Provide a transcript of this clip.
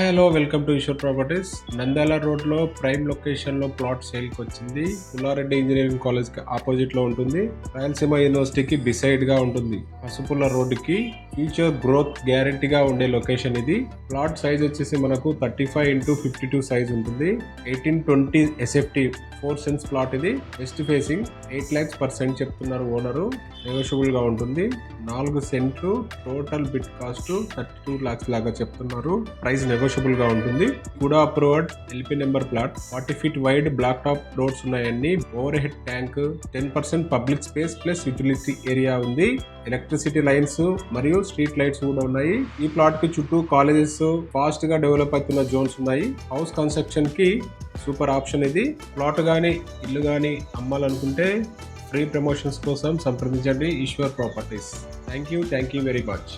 Hi hello welcome to Eshwar properties. Nandyal రోడ్లో prime లొకేషన్లో plot సేల్కి వచ్చింది. పుల్లారెడ్డి ఇంజనీరింగ్ కాలేజ్కి ఆపోజిట్లో ఉంటుంది. రాయలసీమ యూనివర్సిటీకి బిసైడ్గా ఉంటుంది. పసుపుల్ల రోడ్డుకి ఫ్యూచర్ గ్రోత్ గ్యారంటీగా ఉండే లొకేషన్ ఇది. ప్లాట్ సైజ్ వచ్చేసి మనకు thirty five into fifty two size ఉంటుంది. Eighteen twenty SFT four cents plot ఇది. West facing eight lakhs per cent చెప్తున్నారు ఓనరు. నెగోషియబుల్గా ఉంటుంది. నాలుగు సెంట్లు total bit cost thirty two lakhs లాగా చెప్తున్నారు. ప్రైస్ నెగోషియబుల్ నెగోషియబుల్గా ఉంటుంది. కూడా approved LP number plot forty feet wide black top roads ఉన్నాయండి. Overhead tank ten percent public space plus utility area ఉంది. ఎలక్ట్రిసిటీ లైన్స్ మరియు స్ట్రీట్ లైట్స్ కూడా ఉన్నాయి. ఈ ప్లాట్కి చుట్టూ కాలేజెస్ ఫాస్ట్గా డెవలప్ అవుతున్న జోన్స్ ఉన్నాయి. హౌస్ కన్స్ట్రక్షన్కి సూపర్ ఆప్షన్ ఇది. ప్లాట్ కానీ ఇల్లు కానీ అమ్మాలనుకుంటే ఫ్రీ ప్రమోషన్స్ కోసం సంప్రదించండి. Eshwar properties thank you thank you very much